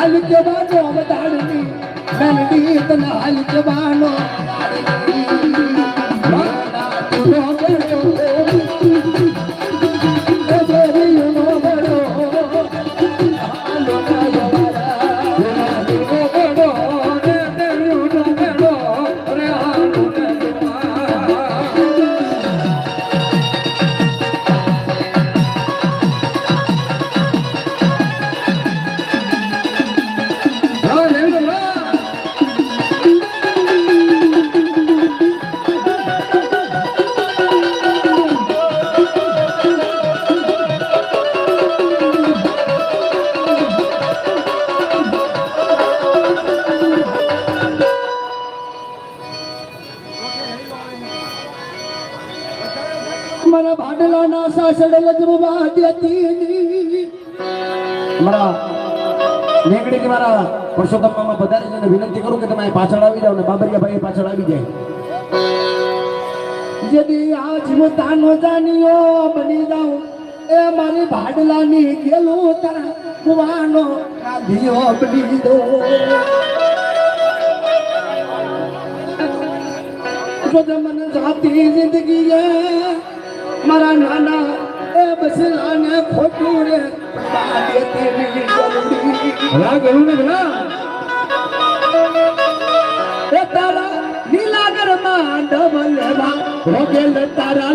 हल जा हल जवान મારા સાસડે લજમવા દેતી હમણાં મેઘડી કે મારા પરસોત્તમ મામા પધારી જઈને વિનંતી કરું કે તમે પાછળ આવી જાઓ ને બાબરિયા ભાઈ પાછળ આવી જાય. જેદી આજ હું તાનો જાનીઓ બની જાઉં. એ મારી ભાડલાની ગેલું તારા કુવાનો કાઢિયો બની દો જો મને જાતી જિંદગી એ બસલાને ખોટું રે. ભલા ગયું ને ભલા? એ તારા લીલા ઘરમાં ડબલવા રોગેલ તારા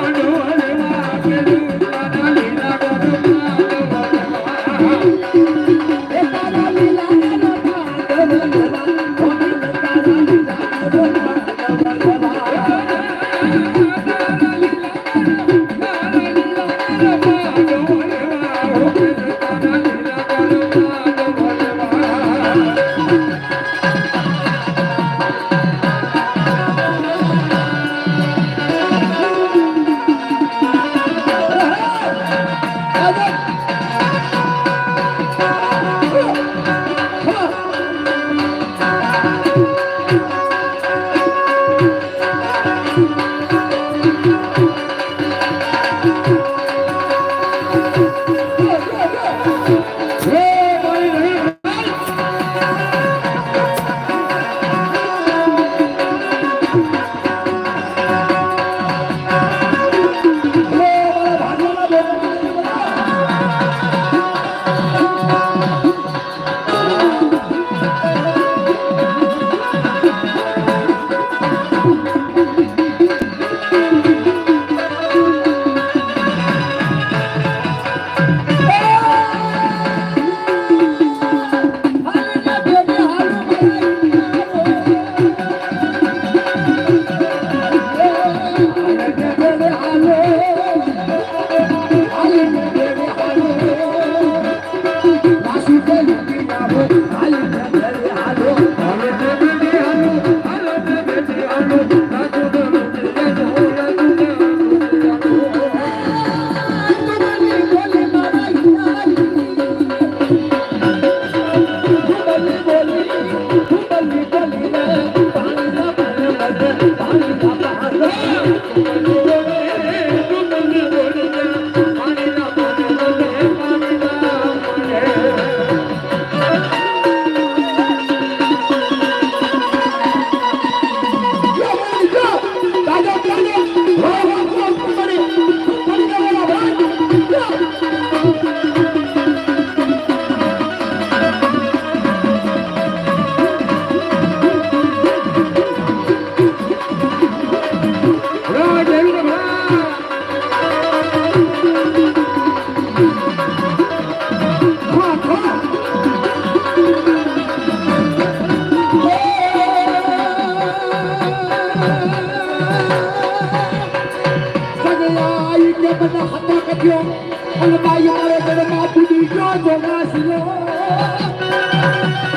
લીલા બધા હતા કથ્યો અને બાઈ મારે ઘરમાં બુડી ગયો જોગાસલો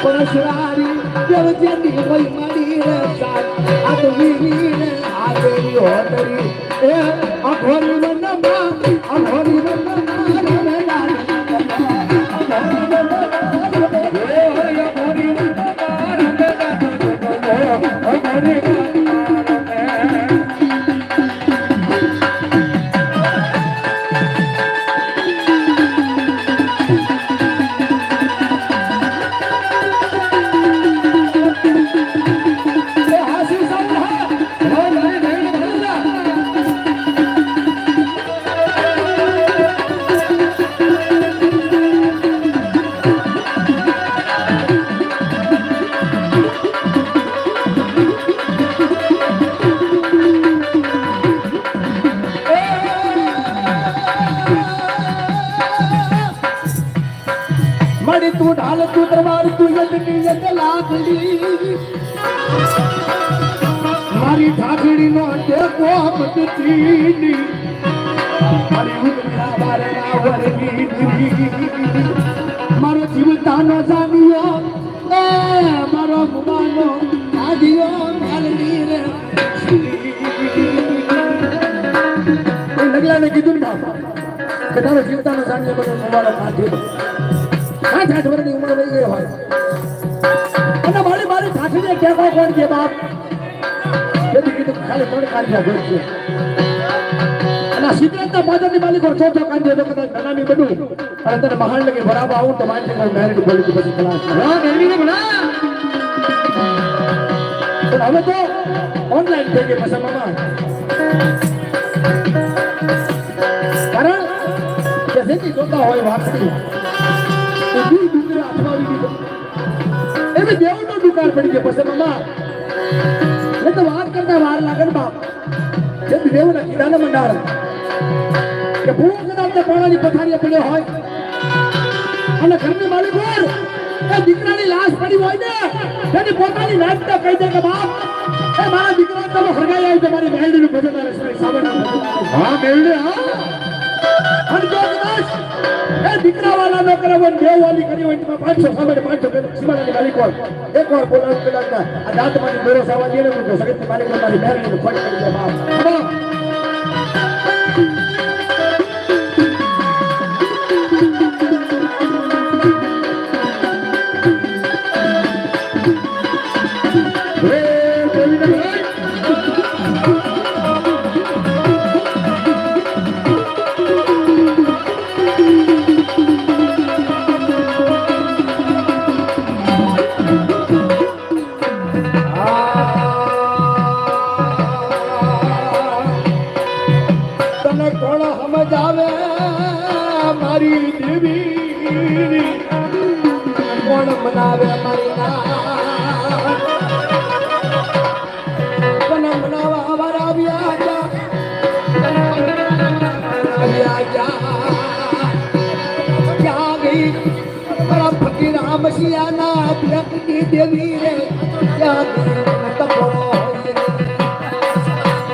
પરશુરારી દેવ જેની હોય મારી રે સાથ આ તો વીરી રે આ દેવી હોતરી એ અઘોરી વનમાં અઘોરી વનમાં હાસી તું ઢાલ તું દરબાર તું યજની યજ લાગડી. મારી ઠાકડી નો ટેકો મતતીની મારી ઉદરા બારના વરની દીવી મારો જીવતાનો જાનિયો એ મારો ગુમાનો આદિયો માલની રે. લગલાને કીધું ને કે તારો જીવતાનો જાનિયો બધો મોબાઈલ કાઢ્યો આઠ આઠ વર્ષની ઉંમર વહી ગઈ હોય અને મારી મારી ઠાઠીને ટેકો કોણ કે બાપ? તેથી કીધું ખાલી ત્રણ કાંઠા ઘર છે. અને સિદ્ધાંતના પાદરની માલિકો ચોથો કાંઠે તો કદાચ નાની બનવું અને તને મહાન લગે બરાબર આવું તો મારી કોઈ મેરિટ બોલી પછી ખલાસ. હવે તો ઓનલાઈન થઈ ગઈ પછી મામા. કારણ કે જેથી જોતા હોય વાપરી તો દીધો એવી દેવનો દુકાળ પડી ગયો પછી મામા એ તો વાત કરતા વાર લાગે ને બાપ જે દેવના કીડાને મંડાળ કે ભૂખ કદાચ પાણાની પથારીએ પડ્યો હોય અને ઘરની માલિક એ દીકરાની લાશ પડી હોય ને તેની પોતાની નાચતા કહી દે કે બાપ એ મારા દીકરા તમે હરગાઈ આવી તમારી મારી મેલડીનું ભજન છે. હા મેલડી હા અને જો કદાચ એ દીકરા વાળા ન કરે હોય દેવ વાલી કરી હોય તો પાંચસો સામે પાંચસો સીમાડાની માલિક હોય એક વાર બોલાવ પેલા આ દાંતમાંથી દોરો સાવા દે ને તો સગતની માલિક મારી મેલડીનું ફટ કરી દે બાપ.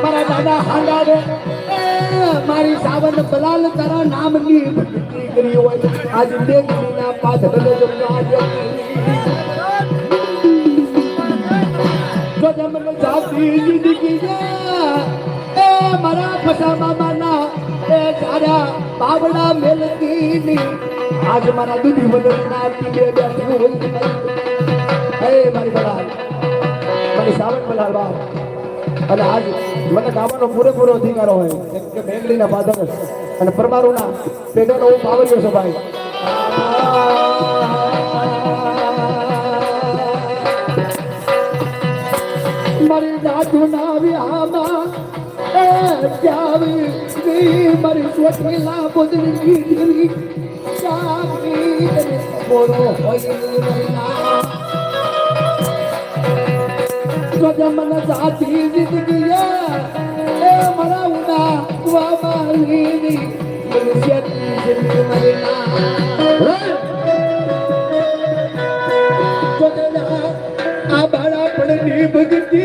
મારા દાદા રે મારી સાવન બલાલ તારા નામની ભક્તિ કરી હોય. આજ પાદરને જો કાજ જો જમન જાતી જિંદગી એ મારા ફસા મામાના એ સારા બાવડા મેલતીની આજ મારા દૂધી વદનના ટીકે બેઠું હોય. હે મારી બલાલ મારી સાવન બલાલ અને આજ મને ગાવાનો પૂરેપૂરો અધિકાર હોય કે મેંગડીના પાદર અને પરમારુના હું પાવર્યો છું ભાઈ. મારી જાદુના વિહામાં જાવી ગઈ મારી સ્વચ્છલા બદલી ગઈ જાવી હોય સ્વજમન જાતી જિંદગી એ મારા ઉના વામાલીની મનુષ્ય જિંદગી મરના પડની ભક્તિ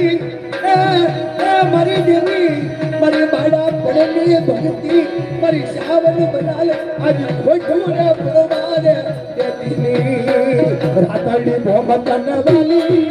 એ મારી દેવી મારી બાળા પડની ભક્તિ મારી સાવન બનાલે આજ ખોટું રે પ્રમાણે દેતીની રાતડી મોહમ્મદ વાલી